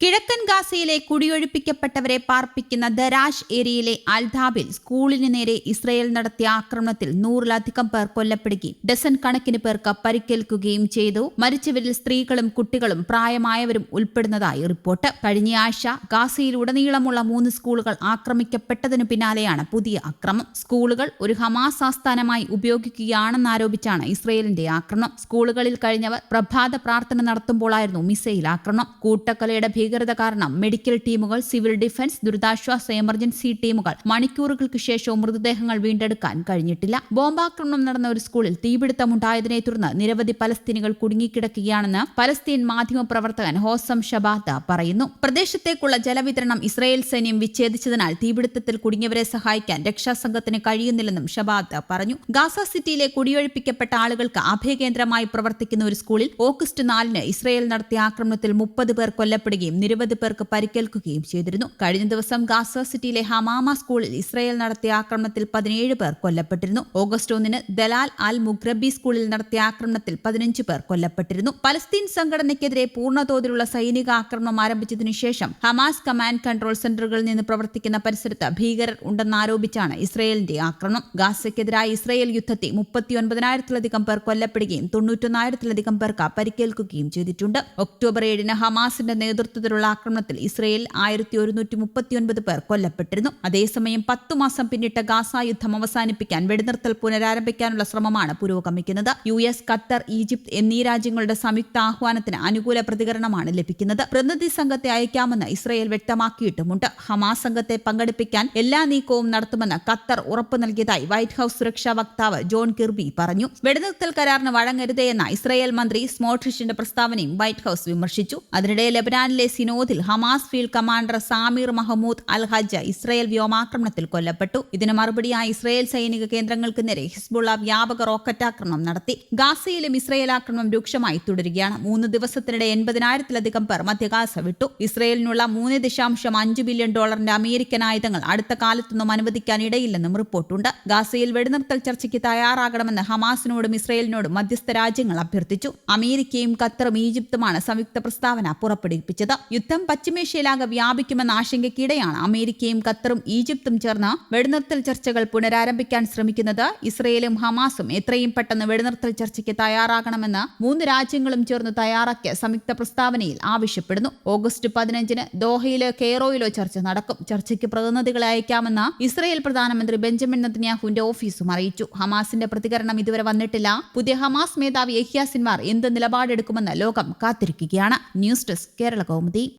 കിഴക്കൻ ഗാസയിലെ കുടിയൊഴിപ്പിക്കപ്പെട്ടവരെ പാർപ്പിക്കുന്ന ദരാഷ് ഏരിയയിലെ അൽധാബിൽ സ്കൂളിന് നേരെ ഇസ്രയേൽ നടത്തിയ ആക്രമണത്തിൽ നൂറിലധികം പേർ കൊല്ലപ്പെടുകയും ഡസൻ കണക്കിന് പേർക്ക് പരിക്കേൽക്കുകയും ചെയ്തു. മരിച്ചവരിൽ സ്ത്രീകളും കുട്ടികളും പ്രായമായവരും ഉൾപ്പെടുന്നതായി റിപ്പോർട്ട്. കഴിഞ്ഞയാഴ്ച ഗാസയിലുടനീളമുള്ള മൂന്ന് സ്കൂളുകൾ ആക്രമിക്കപ്പെട്ടതിനു പിന്നാലെയാണ് പുതിയ ആക്രമം സ്കൂളുകൾ ഒരു ഹമാസ് ആസ്ഥാനമായി ഉപയോഗിക്കുകയാണെന്നാരോപിച്ചാണ് ഇസ്രയേലിന്റെ ആക്രമണം സ്കൂളുകളിൽ കഴിഞ്ഞവർ പ്രഭാത പ്രാർത്ഥന നടത്തുമ്പോഴായിരുന്നു മിസൈൽ ആക്രമണം കൂട്ടക്കൊലയുടെ ഭീകരത കാരണം മെഡിക്കൽ ടീമുകൾ സിവിൽ ഡിഫൻസ് ദുരിതാശ്വാസ എമർജൻസി ടീമുകൾ മണിക്കൂറുകൾക്ക് ശേഷവും മൃതദേഹങ്ങൾ വീണ്ടെടുക്കാൻ കഴിഞ്ഞിട്ടില്ല. ബോംബാക്രമണം നടന്ന ഒരു സ്കൂളിൽ തീപിടുത്തമുണ്ടായതിനെ തുടർന്ന് നിരവധി പലസ്തീനികൾ കുടുങ്ങിക്കിടക്കുകയാണെന്ന് പലസ്തീൻ മാധ്യമ പ്രവർത്തകൻ ഹോസം ഷബാത്ത പറയുന്നു. പ്രദേശത്തേക്കുള്ള ജലവിതരണം ഇസ്രായേൽ സൈന്യം വിച്ഛേദിച്ചതിനാൽ തീപിടുത്തത്തിൽ കുടുങ്ങിയവരെ സഹായിക്കാൻ രക്ഷാസംഘത്തിന് കഴിയുന്നില്ലെന്നും ഷബാദ് പറഞ്ഞു. ഗാസ സിറ്റിയിലെ കുടിയൊഴിപ്പിക്കപ്പെട്ട ആളുകൾക്ക് അഭയകേന്ദ്രമായി പ്രവർത്തിക്കുന്ന ഒരു സ്കൂളിൽ ഓഗസ്റ്റ് നാലിന് ഇസ്രായേൽ നടത്തിയ ആക്രമണത്തിൽ മുപ്പത് പേർ കൊല്ലപ്പെടുകയും നിരവധി പേർക്ക് പരിക്കേൽക്കുകയും ചെയ്തിരുന്നു. കഴിഞ്ഞ ദിവസം ഗാസ സിറ്റിയിലെ ഹമാമ സ്കൂളിൽ ഇസ്രായേൽ നടത്തിയ ആക്രമണത്തിൽ പതിനേഴ് പേർ കൊല്ലപ്പെട്ടിരുന്നു. ഓഗസ്റ്റ് ഒന്നിന് ദലാൽ അൽ മുഗ്രബി സ്കൂളിൽ നടത്തിയ ആക്രമണത്തിൽ പതിനഞ്ച് പേർ കൊല്ലപ്പെട്ടിരുന്നു. പലസ്തീൻ സംഘടനയ്ക്കെതിരെ പൂർണതോതിലുള്ള സൈനിക ആക്രമണം ആരംഭിച്ചതിനു ശേഷം ഹമാസ് കമാൻഡ് കൺട്രോൾ സെന്ററുകളിൽ നിന്ന് പ്രവർത്തിക്കുന്ന പരിസരത്ത് ഭീകരർ ഉണ്ടെന്നാരോപിച്ചാണ് ഇസ്രായേലിന്റെ ആക്രമണം. ഗാസയ്ക്കെതിരായ ഇസ്രായേൽ യുദ്ധത്തിൽ മുപ്പത്തിയൊൻപതിനായിരത്തിലധികം പേർ കൊല്ലപ്പെടുകയും തൊണ്ണൂറ്റൊന്നായിരത്തിലധികം പേർക്ക് പരിക്കേൽക്കുകയും ചെയ്തിട്ടുണ്ട്. ഒക്ടോബർ ഏഴിന് ഹമാസിന്റെ നേതൃത്വത്തിലുള്ള ആക്രമണത്തിൽ ഇസ്രയേൽ ആയിരത്തി ഒരുന്നൂറ്റി മുപ്പത്തിയൊൻപത് പേർ കൊല്ലപ്പെട്ടിരുന്നു. അതേസമയം പത്തു മാസം പിന്നിട്ട ഗാസ യുദ്ധം അവസാനിപ്പിക്കാൻ വെടിനിർത്തൽ പുനരാരംഭിക്കാനുള്ള ശ്രമമാണ് പുരോഗമിക്കുന്നത്. യു എസ് ഖത്തർ ഈജിപ്ത് എന്നീ രാജ്യങ്ങളുടെ സംയുക്ത ആഹ്വാനത്തിന് അനുകൂല പ്രതികരണമാണ് ലഭിക്കുന്നത്. പ്രതിനിധി സംഘത്തെ അയക്കാമെന്ന് ഇസ്രയേൽ വ്യക്തമാക്കിയിട്ടുമുണ്ട്. ഹമാസ് സംഘത്തെ പങ്കെടുപ്പിക്കാൻ എല്ലാ നീക്കവും നടത്തുമെന്ന് ഖത്തർ ഉറപ്പു നൽകിയതായി വൈറ്റ് ഹൌസ് സുരക്ഷാ വക്താവ് ജോൺ കിർബി പറഞ്ഞു. വെടിനിർത്തൽ കരാറിന് വഴങ്ങരുതേ എന്ന ഇസ്രയേൽ മന്ത്രി സ്മോട്രിഷിന്റെ പ്രസ്താവനയും വൈറ്റ് ഹൌസ് വിമർശിച്ചു. അതിനിടെ ലബനാനിലെ സിനോദിൽ Hamas field commander Samir Mahmoud Al Hajj Israel വ്യോമാക്രമണത്തിൽ കൊല്ലപ്പെട്ടു. ഇതിന് മറുപടിയായി ഇസ്രയേൽ സൈനിക കേന്ദ്രങ്ങൾക്ക് നേരെ ഹിസ്ബുള്ള വ്യാപക റോക്കറ്റ് ആക്രമണം നടത്തി. ഗാസയിലും ഇസ്രയേൽ ആക്രമണം രൂക്ഷമായി തുടരുകയാണ്. മൂന്ന് ദിവസത്തിനിടെ എൺപതിനായിരത്തിലധികം പേർ മധ്യ ഗാസ വിട്ടു. ഇസ്രയേലിനുള്ള മൂന്ന് ദശാംശം അഞ്ച് ബില്യൺ ഡോളറിന്റെ അമേരിക്കൻ ആയുധങ്ങൾ അടുത്ത കാലത്തൊന്നും അനുവദിക്കാൻ ഇടയില്ലെന്നും റിപ്പോർട്ടുണ്ട്. ഗാസയിൽ വെടിനിർത്തൽ ചർച്ചയ്ക്ക് തയ്യാറാകണമെന്ന് ഹമാസിനോടും ഇസ്രയേലിനോടും മധ്യസ്ഥ രാജ്യങ്ങൾ അഭ്യർത്ഥിച്ചു. അമേരിക്കയും ഖത്തറും ഈജിപ്തുമാണ് സംയുക്ത പ്രസ്താവന പുറപ്പെടുവിപ്പിച്ചത്. യുദ്ധം പശ്ചിമേഷ്യയിലാകെ വ്യാപിക്കുമെന്ന ആശങ്കയ്ക്കിടെയാണ് അമേരിക്കയും ഖത്തറും ഈജിപ്തും ചേർന്ന് വെടിനിർത്തൽ ചർച്ചകൾ പുനരാരംഭിക്കാൻ ശ്രമിക്കുന്നത്. ഇസ്രയേലും ഹമാസും എത്രയും പെട്ടെന്ന് വെടിനിർത്തൽ ചർച്ചയ്ക്ക് തയ്യാറാകണമെന്ന് മൂന്ന് രാജ്യങ്ങളും ചേർന്ന് തയ്യാറാക്കിയ സംയുക്ത പ്രസ്താവനയിൽ ആവശ്യപ്പെടുന്നു. ഓഗസ്റ്റ് പതിനഞ്ചിന് ദോഹയിലോ കെയ്റോയിലോ ചർച്ച നടക്കും. ചർച്ചയ്ക്ക് പ്രതിനിധികളെ അയക്കാമെന്ന് ഇസ്രയേൽ പ്രധാനമന്ത്രി ബെഞ്ചമിൻ നദ്ന്യാഹുവിന്റെ ഓഫീസും അറിയിച്ചു. ഹമാസിന്റെ പ്രതികരണം ഇതുവരെ വന്നിട്ടില്ല. പുതിയ ഹമാസ് മേധാവി യഹ്യ എന്ത് നിലപാടെടുക്കുമെന്ന് ലോകം കാത്തിരിക്കുകയാണ്. News desk Kerala Kaumudi. Tiếp